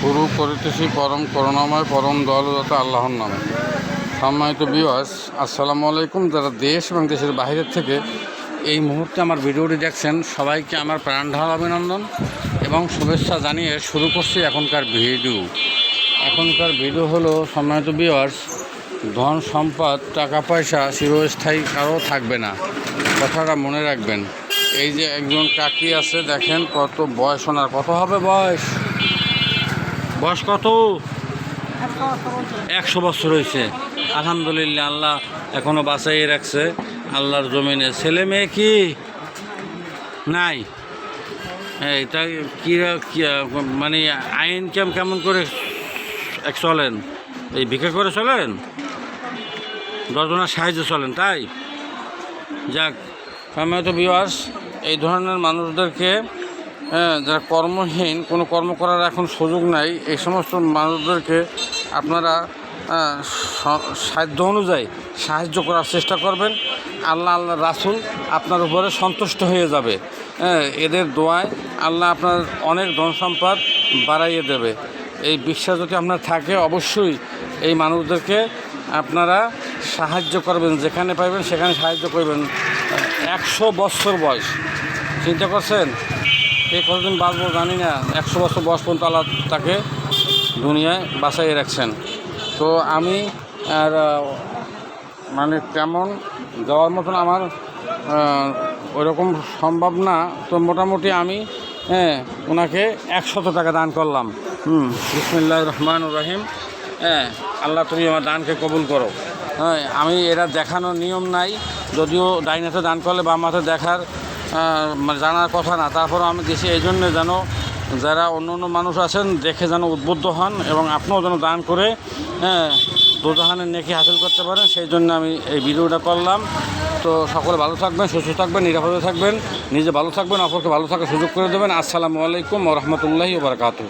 শুরু করিতেছি পরম করুণাময়, পরম দয়ালুদাতা আল্লাহর নামে। সম্মানিত বিওয়াস আসসালামু আলাইকুম। যারা দেশ এবং দেশের বাইরের থেকে এই মুহূর্তে আমার ভিডিওটি দেখছেন, সবাইকে আমার প্রাণ ঢাল অভিনন্দন এবং শুভেচ্ছা জানিয়ে শুরু করছি এখনকার ভিডিও। এখনকার ভিডিও হলো, সম্মানিত বিওয়ার্স ধন সম্পদ, টাকা পয়সা চিরস্থায়ী, কারও থাকবে না। কথাটা মনে রাখবেন। এই যে একজন কাকি আছে, দেখেন কত বয়স ওনার। কত হবে বয়স? বয়স কত? একশো বছর হয়েছে। আলহামদুলিল্লাহ, আল্লাহ এখনও বাঁচাইয়ে রাখছে। আল্লাহর জমিনে। ছেলে মেয়ে কি? নাই। এই তাই কি মানে আইন কেম, কেমন করে চলেন? এই ভিক্ষা করে চলেন? দশজনের সাহায্যে চলেন, তাই? যাক, সম্মানিত বিবাস এই ধরনের মানুষদেরকে যারা কর্মহীন, কোনো কর্ম করার এখন সুযোগ নাই, এই সমস্ত মানুষদেরকে আপনারা সাধ্য অনুযায়ী সাহায্য করার চেষ্টা করবেন। আল্লাহ আল্লাহ রাসুল আপনার উপরে সন্তুষ্ট হয়ে যাবে। হ্যাঁ এদের দোয়ায় আল্লাহ আপনার অনেক ধন সম্পদ বাড়াইয়ে দেবে। এই বিশ্বাস যদি আপনার থাকে, অবশ্যই এই মানুষদেরকে আপনারা সাহায্য করবেন, যেখানে পাইবেন সেখানে সাহায্য করবেন। একশো বছর বয়স, চিন্তা করছেন? কে কতদিন বাঁচবো জানি না। একশো বছর বয়স পর্যন্ত আল্লাহ তাকে দুনিয়ায় বাঁচাইয়ে রাখছেন। তো আমি আর মানে তেমন যাওয়ার মতন আমার ওইরকম সম্ভব না। তো মোটামুটি আমি হ্যাঁ ওনাকে একশত টাকা দান করলাম। হুম। বিসমুল্লাহ রহমান রহিম। হ্যাঁ আল্লাহ তুমি আমার দানকে কবুল করো। হ্যাঁ আমি এরা দেখানোর নিয়ম নাই। যদিও ডাইনাতে দান করলে বা মাথা দেখার মানে জানার কথা না। তারপরও আমি গেছি এই জন্য যেন যারা অন্য অন্য মানুষ আছেন, দেখে যেন উদ্বুদ্ধ হন এবং আপনিও যেন দান করে হ্যাঁ দুজাহানের নেকি হাসিল করতে পারেন, সেই জন্য আমি এই ভিডিওটা করলাম। তো সকলে ভালো থাকবেন, সুস্থ থাকবেন, নিরাপদে থাকবেন, নিজে ভালো থাকবেন, অপরকে ভালো থাকার সুযোগ করে দেবেন। আসসালামু আলাইকুম রহমতুল্লাহি বারকাতু